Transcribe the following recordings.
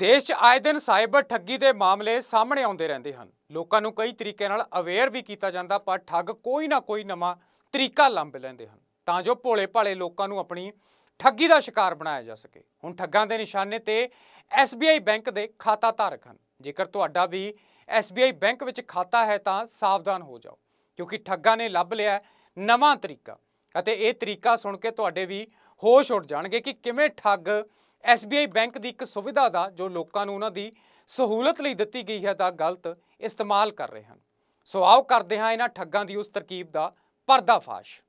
ਦੇਸ਼ 'ਚ ਆਏ ਦਿਨ ਸਾਈਬਰ ਠੱਗੀ ਦੇ ਮਾਮਲੇ ਸਾਹਮਣੇ ਆਉਂਦੇ ਰਹਿੰਦੇ ਹਨ। ਲੋਕਾਂ ਨੂੰ ਕਈ ਤਰੀਕੇ ਨਾਲ ਅਵੇਅਰ ਵੀ ਕੀਤਾ ਜਾਂਦਾ, ਪਰ ਠੱਗ ਕੋਈ ਨਾ ਕੋਈ ਨਵਾਂ ਤਰੀਕਾ ਲੰਬ ਲੈਂਦੇ ਹਨ। ਤਾਂ ਜੋ ਭੋਲੇ ਭਾਲੇ ਲੋਕਾਂ ਨੂੰ ਆਪਣੀ ਠੱਗੀ ਦਾ ਸ਼ਿਕਾਰ ਬਣਾਇਆ ਜਾ ਸਕੇ। ਹੁਣ ਠੱਗਾਂ ਦੇ ਨਿਸ਼ਾਨੇ ਤੇ SBI ਬੈਂਕ ਦੇ ਖਾਤਾ ਧਾਰਕ ਹਨ। ਜੇਕਰ ਤੁਹਾਡਾ ਵੀ SBI ਬੈਂਕ ਵਿੱਚ ਖਾਤਾ ਹੈ ਤਾਂ ਸਾਵਧਾਨ ਹੋ ਜਾਓ, ਕਿਉਂਕਿ ਠੱਗਾਂ ਨੇ ਲੱਭ ਲਿਆ ਨਵਾਂ ਤਰੀਕਾ। ਅਤੇ ਇਹ ਤਰੀਕਾ ਸੁਣ ਕੇ ਤੁਹਾਡੇ ਵੀ ਹੋਸ਼ ਉੱਡ ਜਾਣਗੇ ਕਿ ਕਿਵੇਂ ਠੱਗ SBI ਬੈਂਕ ਦੀ ਇੱਕ ਸੁਵਿਧਾ ਦਾ, ਜੋ ਲੋਕਾਂ ਨੂੰ ਉਹਨਾਂ ਦੀ ਸਹੂਲਤ ਲਈ ਦਿੱਤੀ ਗਈ ਹੈ, ਦਾ ਗਲਤ ਇਸਤੇਮਾਲ ਕਰ ਰਹੇ ਹਨ। ਸੋ ਆਓ ਕਰਦੇ ਹਾਂ ਇਹਨਾਂ ਠੱਗਾਂ ਦੀ ਉਸ ਤਰਕੀਬ ਦਾ ਪਰਦਾਫਾਸ਼।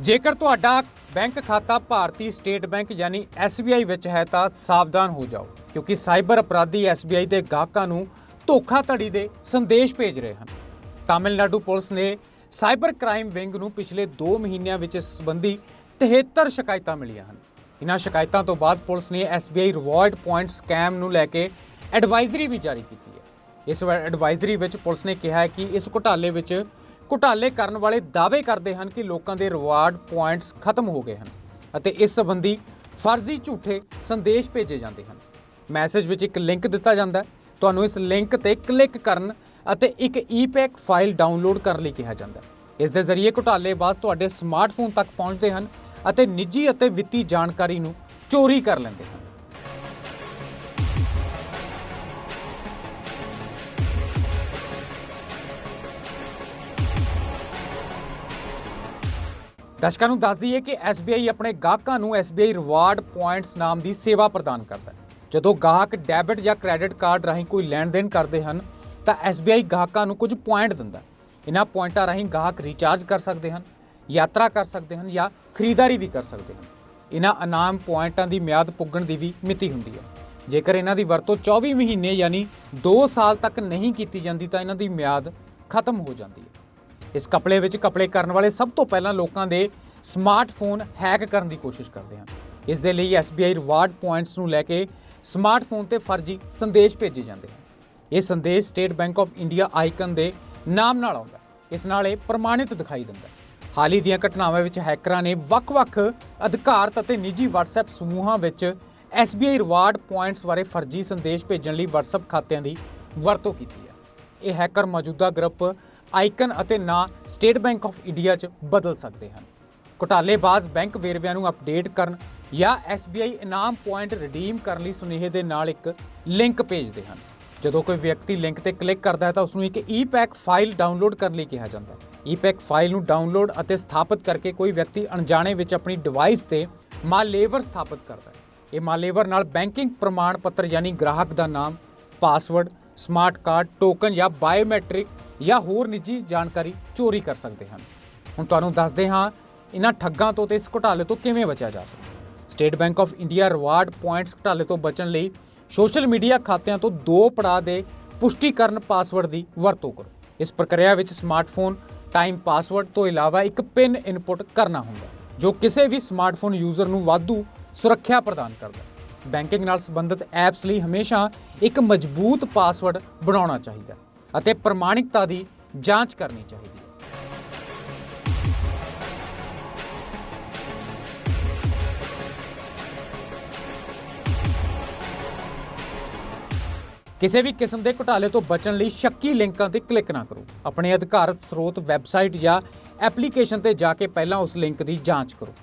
ਜੇਕਰ ਤੁਹਾਡਾ ਬੈਂਕ ਖਾਤਾ ਭਾਰਤੀ ਸਟੇਟ ਬੈਂਕ ਯਾਨੀ SBI ਵਿੱਚ ਹੈ, ਤਾਂ ਸਾਵਧਾਨ ਹੋ ਜਾਓ, ਕਿਉਂਕਿ ਸਾਈਬਰ ਅਪਰਾਧੀ SBI ਦੇ ਗਾਹਕਾਂ ਨੂੰ ਧੋਖਾਧੜੀ ਦੇ ਸੰਦੇਸ਼ ਭੇਜ ਰਹੇ ਹਨ। ਤਾਮਿਲਨਾਡੂ ਪੁਲਿਸ ਨੇ ਸਾਈਬਰ ਕ੍ਰਾਈਮ ਵਿੰਗ ਨੂੰ ਪਿਛਲੇ 2 ਮਹੀਨਿਆਂ ਵਿੱਚ ਇਸ ਸੰਬੰਧੀ 73 ਸ਼ਿਕਾਇਤਾਂ ਮਿਲੀਆਂ ਹਨ। ਇਨ੍ਹਾਂ ਸ਼ਿਕਾਇਤਾਂ ਤੋਂ ਬਾਅਦ ਪੁਲਿਸ ਨੇ SBI ਰਿਵਾਰਡ ਪੁਆਇੰਟ ਸਕੈਮ ਨੂੰ ਲੈ ਕੇ ਐਡਵਾਈਜ਼ਰੀ ਵੀ ਜਾਰੀ ਕੀਤੀ ਹੈ। ਇਸ ਐਡਵਾਈਜ਼ਰੀ ਵਿੱਚ ਪੁਲਿਸ ਨੇ ਕਿਹਾ ਹੈ ਕਿ ਇਸ ਘੁਟਾਲੇ ਵਿੱਚ ਘੁਟਾਲੇ ਕਰਨ ਵਾਲੇ ਦਾਅਵੇ ਕਰਦੇ ਹਨ ਕਿ ਲੋਕਾਂ ਦੇ ਰਿਵਾਰਡ ਪੁਆਇੰਟਸ ਖਤਮ ਹੋ ਗਏ ਹਨ ਅਤੇ ਇਸ ਸੰਬੰਧੀ ਫਰਜ਼ੀ ਝੂਠੇ ਸੰਦੇਸ਼ ਭੇਜੇ ਜਾਂਦੇ ਹਨ। ਮੈਸੇਜ ਵਿੱਚ ਇੱਕ ਲਿੰਕ ਦਿੱਤਾ ਜਾਂਦਾ ਹੈ। ਤੁਹਾਨੂੰ ਇਸ ਲਿੰਕ ਤੇ ਕਲਿੱਕ ਕਰਨ ਅਤੇ ਇੱਕ ਈ-ਪੈਕ ਫਾਈਲ ਡਾਊਨਲੋਡ ਕਰਨ ਲਈ ਕਿਹਾ ਜਾਂਦਾ ਹੈ। ਇਸ ਦੇ ਜ਼ਰੀਏ ਘੁਟਾਲੇਬਾਜ਼ ਤੁਹਾਡੇ ਸਮਾਰਟਫੋਨ ਤੱਕ ਪਹੁੰਚਦੇ ਹਨ ਅਤੇ ਨਿੱਜੀ ਅਤੇ ਵਿੱਤੀ ਜਾਣਕਾਰੀ ਨੂੰ ਚੋਰੀ ਕਰ ਲੈਂਦੇ ਹਨ। ਦਰਸ਼ਕਾਂ ਨੂੰ ਦੱਸ ਦਈਏ ਕਿ SBI ਆਪਣੇ ਗਾਹਕਾਂ ਨੂੰ SBI ਰਿਵਾਰਡ ਪੁਆਇੰਟਸ ਨਾਮ ਦੀ ਸੇਵਾ ਪ੍ਰਦਾਨ ਕਰਦਾ ਹੈ। ਜਦੋਂ ਗਾਹਕ ਡੈਬਿਟ ਜਾਂ ਕ੍ਰੈਡਿਟ ਕਾਰਡ ਰਾਹੀਂ ਕੋਈ ਲੈਣ ਦੇਣ ਕਰਦੇ ਹਨ, ਤਾਂ SBI ਗਾਹਕਾਂ ਨੂੰ ਕੁਝ ਪੁਆਇੰਟ ਦਿੰਦਾ ਇਹਨਾਂ ਪੁਆਇੰਟਾਂ ਰਾਹੀਂ ਗਾਹਕ ਰੀਚਾਰਜ ਕਰ ਸਕਦੇ ਹਨ, ਯਾਤਰਾ ਕਰ ਸਕਦੇ ਹਨ ਜਾਂ ਖਰੀਦਦਾਰੀ ਵੀ ਕਰ ਸਕਦੇ ਹਨ। ਇਹਨਾਂ ਇਨਾਮ ਪੁਆਇੰਟਾਂ ਦੀ ਮਿਆਦ ਪੁੱਗਣ ਦੀ ਵੀ ਮਿਤੀ ਹੁੰਦੀ ਹੈ। ਜੇਕਰ ਇਹਨਾਂ ਦੀ ਵਰਤੋਂ 24 ਮਹੀਨੇ ਯਾਨੀ 2 ਸਾਲ ਤੱਕ ਨਹੀਂ ਕੀਤੀ ਜਾਂਦੀ, ਤਾਂ ਇਹਨਾਂ ਦੀ ਮਿਆਦ ਖਤਮ ਹੋ ਜਾਂਦੀ ਹੈ। ਇਸ ਕਪੜੇ ਵਿੱਚ ਕਪੜੇ ਕਰਨ ਵਾਲੇ ਸਭ ਤੋਂ ਪਹਿਲਾਂ ਲੋਕਾਂ ਦੇ ਸਮਾਰਟਫੋਨ ਹੈਕ ਕਰਨ ਦੀ ਕੋਸ਼ਿਸ਼ ਕਰਦੇ ਹਨ। ਇਸ ਦੇ ਲਈ SBI ਰਿਵਾਰਡ ਪੁਆਇੰਟਸ ਨੂੰ ਲੈ ਕੇ ਸਮਾਰਟਫੋਨ ਤੇ ਫਰਜ਼ੀ ਸੰਦੇਸ਼ ਭੇਜੇ ਜਾਂਦੇ ਹਨ। ਇਹ ਸੰਦੇਸ਼ State Bank of India icon ਦੇ ਨਾਮ ਨਾਲ ਆਉਂਦਾ ਇਸ ਨਾਲ ਇਹ ਪ੍ਰਮਾਣਿਤ ਦਿਖਾਈ ਦਿੰਦਾ ਹਾਲ ਹੀ ਦੀਆਂ ਘਟਨਾਵਾਂ ਵਿੱਚ ਹੈਕਰਾਂ ਨੇ ਵੱਖ-ਵੱਖ ਅਧਿਕਾਰਤ ਅਤੇ ਨਿੱਜੀ WhatsApp ਸਮੂਹਾਂ ਵਿੱਚ SBI ਰਿਵਾਰਡ ਪੁਆਇੰਟਸ ਬਾਰੇ ਫਰਜ਼ੀ ਸੰਦੇਸ਼ ਭੇਜਣ ਲਈ WhatsApp ਖਾਤਿਆਂ ਦੀ ਵਰਤੋਂ ਕੀਤੀ ਹੈ। ਇਹ ਹੈਕਰ ਮੌਜੂਦਾ ਗਰੁੱਪ ਆਈਕਨ ਅਤੇ ਨਾਂ ਸਟੇਟ ਬੈਂਕ ਆਫ ਇੰਡੀਆ 'ਚ ਬਦਲ ਸਕਦੇ ਹਨ। ਘੁਟਾਲੇਬਾਜ਼ ਬੈਂਕ ਵੇਰਵਿਆਂ ਨੂੰ ਅਪਡੇਟ ਕਰਨ ਜਾਂ SBI ਇਨਾਮ ਪੁਆਇੰਟ ਰਿਡੀਮ ਕਰਨ ਲਈ ਸੁਨੇਹੇ ਦੇ ਨਾਲ ਇੱਕ ਲਿੰਕ ਭੇਜਦੇ ਹਨ। ਜਦੋਂ ਕੋਈ ਵਿਅਕਤੀ ਲਿੰਕ ਤੇ ਕਲਿੱਕ ਕਰਦਾ ਹੈ ਤਾਂ ਉਸ ਨੂੰ ਇੱਕ ਈ-ਪੈਕ ਫਾਈਲ ਡਾਊਨਲੋਡ ਕਰਨ ਲਈ ਕਿਹਾ ਜਾਂਦਾ ਹੈ। ਈ-ਪੈਕ ਫਾਈਲ ਨੂੰ ਡਾਊਨਲੋਡ ਅਤੇ ਸਥਾਪਿਤ ਕਰਕੇ ਕੋਈ ਵਿਅਕਤੀ ਅਣਜਾਣੇ ਵਿੱਚ ਆਪਣੀ ਡਿਵਾਈਸ ਤੇ ਮਾਲੇਵਰ ਸਥਾਪਿਤ ਕਰਦਾ ਹੈ। ਇਹ ਮਾਲੇਵਰ ਨਾਲ ਬੈਂਕਿੰਗ ਪ੍ਰਮਾਣ ਪੱਤਰ ਯਾਨੀ ਗ੍ਰਾਹਕ ਦਾ ਨਾਮ, ਪਾਸਵਰਡ, ਸਮਾਰਟ ਕਾਰਡ, ਟੋਕਨ ਜਾਂ ਬਾਇਓਮੈਟ੍ਰਿਕ ਜਾਂ ਹੋਰ ਨਿੱਜੀ ਜਾਣਕਾਰੀ ਚੋਰੀ ਕਰ ਸਕਦੇ ਹਨ। ਹੁਣ ਤੁਹਾਨੂੰ ਦੱਸਦੇ ਹਾਂ ਇਹਨਾਂ ਠੱਗਾਂ ਤੋਂ ਤੇ ਇਸ ਘੁਟਾਲੇ ਤੋਂ ਕਿਵੇਂ ਬਚਿਆ ਜਾ ਸਕਦਾ State Bank of India reward points ਘੁਟਾਲੇ ਤੋਂ ਬਚਣ ਲਈ ਸੋਸ਼ਲ ਮੀਡੀਆ ਖਾਤਿਆਂ ਤੋਂ ਦੋ ਪੜਾਅ ਦੇ ਪੁਸ਼ਟੀਕਰਨ ਪਾਸਵਰਡ ਦੀ ਵਰਤੋਂ ਕਰੋ। ਇਸ ਪ੍ਰਕਿਰਿਆ ਵਿੱਚ ਸਮਾਰਟਫੋਨ ਟਾਈਮ ਪਾਸਵਰਡ ਤੋਂ ਇਲਾਵਾ ਇੱਕ ਪਿਨ ਇਨਪੁਟ ਕਰਨਾ ਹੁੰਦਾ ਜੋ ਕਿਸੇ ਵੀ ਸਮਾਰਟਫੋਨ ਯੂਜ਼ਰ ਨੂੰ ਵਾਧੂ ਸੁਰੱਖਿਆ ਪ੍ਰਦਾਨ ਕਰਦਾ ਹੈ। ਬੈਂਕਿੰਗ ਨਾਲ ਸੰਬੰਧਿਤ ਐਪਸ ਲਈ ਹਮੇਸ਼ਾ ਇੱਕ ਮਜ਼ਬੂਤ ਪਾਸਵਰਡ ਬਣਾਉਣਾ ਚਾਹੀਦਾ ਅਤੇ ਪ੍ਰਮਾਣਿਕਤਾ ਦੀ ਜਾਂਚ ਕਰਨੀ ਚਾਹੀਦੀ ਕਿਸੇ ਵੀ ਕਿਸਮ ਦੇ ਘੁਟਾਲੇ ਤੋਂ ਬਚਣ ਲਈ ਸ਼ੱਕੀ ਲਿੰਕਾਂ ਤੇ ਕਲਿੱਕ ਨਾ ਕਰੋ। ਆਪਣੇ ਅਧਿਕਾਰਤ ਸਰੋਤ ਵੈਬਸਾਈਟ ਜਾਂ ਐਪਲੀਕੇਸ਼ਨ ਤੇ ਜਾ ਕੇ ਪਹਿਲਾਂ ਉਸ ਲਿੰਕ ਦੀ ਜਾਂਚ ਕਰੋ।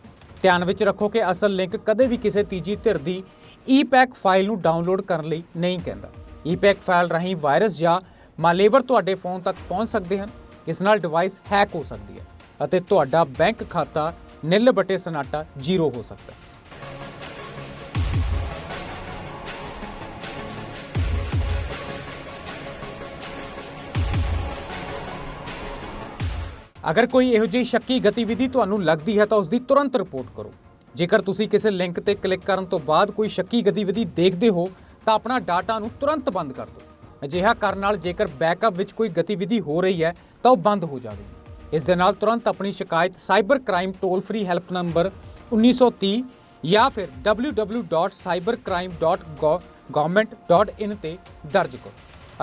ਧਿਆਨ ਵਿੱਚ ਰੱਖੋ ਕਿ ਅਸਲ ਲਿੰਕ ਕਦੇ ਵੀ ਕਿਸੇ ਤੀਜੀ ਧਿਰ ਦੀ ਈਪੈਕ ਫਾਈਲ ਨੂੰ ਡਾਊਨਲੋਡ ਕਰਨ ਲਈ ਨਹੀਂ ਕਹਿੰਦਾ। ਈ-ਪੈਕ ਫਾਈਲ ਰਾਹੀਂ ਵਾਇਰਸ ਜਾਂ ਮਾਲੇਵਰ ਤੁਹਾਡੇ ਫੋਨ ਤੱਕ ਪਹੁੰਚ ਸਕਦੇ ਹਨ। ਇਸ ਨਾਲ ਡਿਵਾਈਸ ਹੈਕ ਹੋ ਸਕਦੀ ਹੈ ਅਤੇ ਤੁਹਾਡਾ ਬੈਂਕ ਖਾਤਾ ਨਿੱਲ ਬਟੇ ਸਨਾਟਾ ਜ਼ੀਰੋ ਹੋ ਸਕਦਾ ਹੈ। ਅਗਰ ਕੋਈ ਇਹੋ ਜਿਹੀ ਸ਼ੱਕੀ ਗਤੀਵਿਧੀ ਤੁਹਾਨੂੰ ਲੱਗਦੀ ਹੈ ਤਾਂ ਉਸ ਦੀ ਤੁਰੰਤ ਰਿਪੋਰਟ ਕਰੋ। ਜੇਕਰ ਤੁਸੀਂ ਕਿਸੇ ਲਿੰਕ ਤੇ ਕਲਿੱਕ ਕਰਨ ਤੋਂ ਬਾਅਦ ਕੋਈ ਸ਼ੱਕੀ ਗਤੀਵਿਧੀ ਦੇਖਦੇ ਹੋ, ਤਾਂ ਆਪਣਾ ਡਾਟਾ ਨੂੰ ਤੁਰੰਤ ਬੰਦ ਕਰ ਦਿਓ। ਅਜਿਹਾ ਕਰਨ ਨਾਲ ਜੇਕਰ ਬੈਕਅਪ ਵਿੱਚ ਕੋਈ ਗਤੀਵਿਧੀ ਹੋ ਰਹੀ ਹੈ, ਤਾਂ ਉਹ ਬੰਦ ਹੋ ਜਾਵੇਗੀ। ਇਸ ਦੇ ਨਾਲ ਤੁਰੰਤ ਆਪਣੀ ਸ਼ਿਕਾਇਤ cyber crime toll free help number 1930 ਜਾਂ ਫਿਰ www.cybercrime.government.in ਤੇ ਦਰਜ ਕਰੋ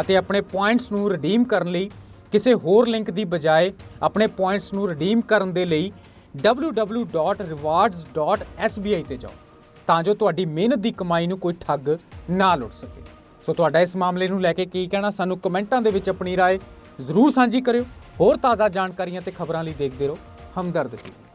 ਅਤੇ ਆਪਣੇ ਪੁਆਇੰਟਸ ਨੂੰ ਰਿਡੀਮ ਕਰਨ ਲਈ ਕਿਸੇ ਹੋਰ ਲਿੰਕ ਦੀ ਬਜਾਏ ਆਪਣੇ ਪੁਆਇੰਟਸ ਨੂੰ ਰਿਡੀਮ ਕਰਨ ਦੇ ਲਈ www.rewards.sbi ਤੇ ਜਾਓ ਤਾਂ ਜੋ ਤੁਹਾਡੀ ਮਿਹਨਤ ਦੀ ਕਮਾਈ ਨੂੰ ਕੋਈ ਠੱਗ ਨਾ ਲੁੱਟ ਸਕੇ ਸੋ ਤੁਹਾਡਾ ਇਸ ਮਾਮਲੇ ਨੂੰ ਲੈ ਕੇ ਕੀ ਕਹਿਣਾ ਸਾਨੂੰ ਕਮੈਂਟਾਂ ਦੇ ਵਿੱਚ ਆਪਣੀ رائے ਜ਼ਰੂਰ ਸਾਂਝੀ ਕਰਿਓ ਹੋਰ ਤਾਜ਼ਾ ਜਾਣਕਾਰੀਆਂ ਤੇ ਖਬਰਾਂ ਲਈ ਦੇਖਦੇ ਰਹੋ ਹਮਦਰਦ ਟੀਵੀ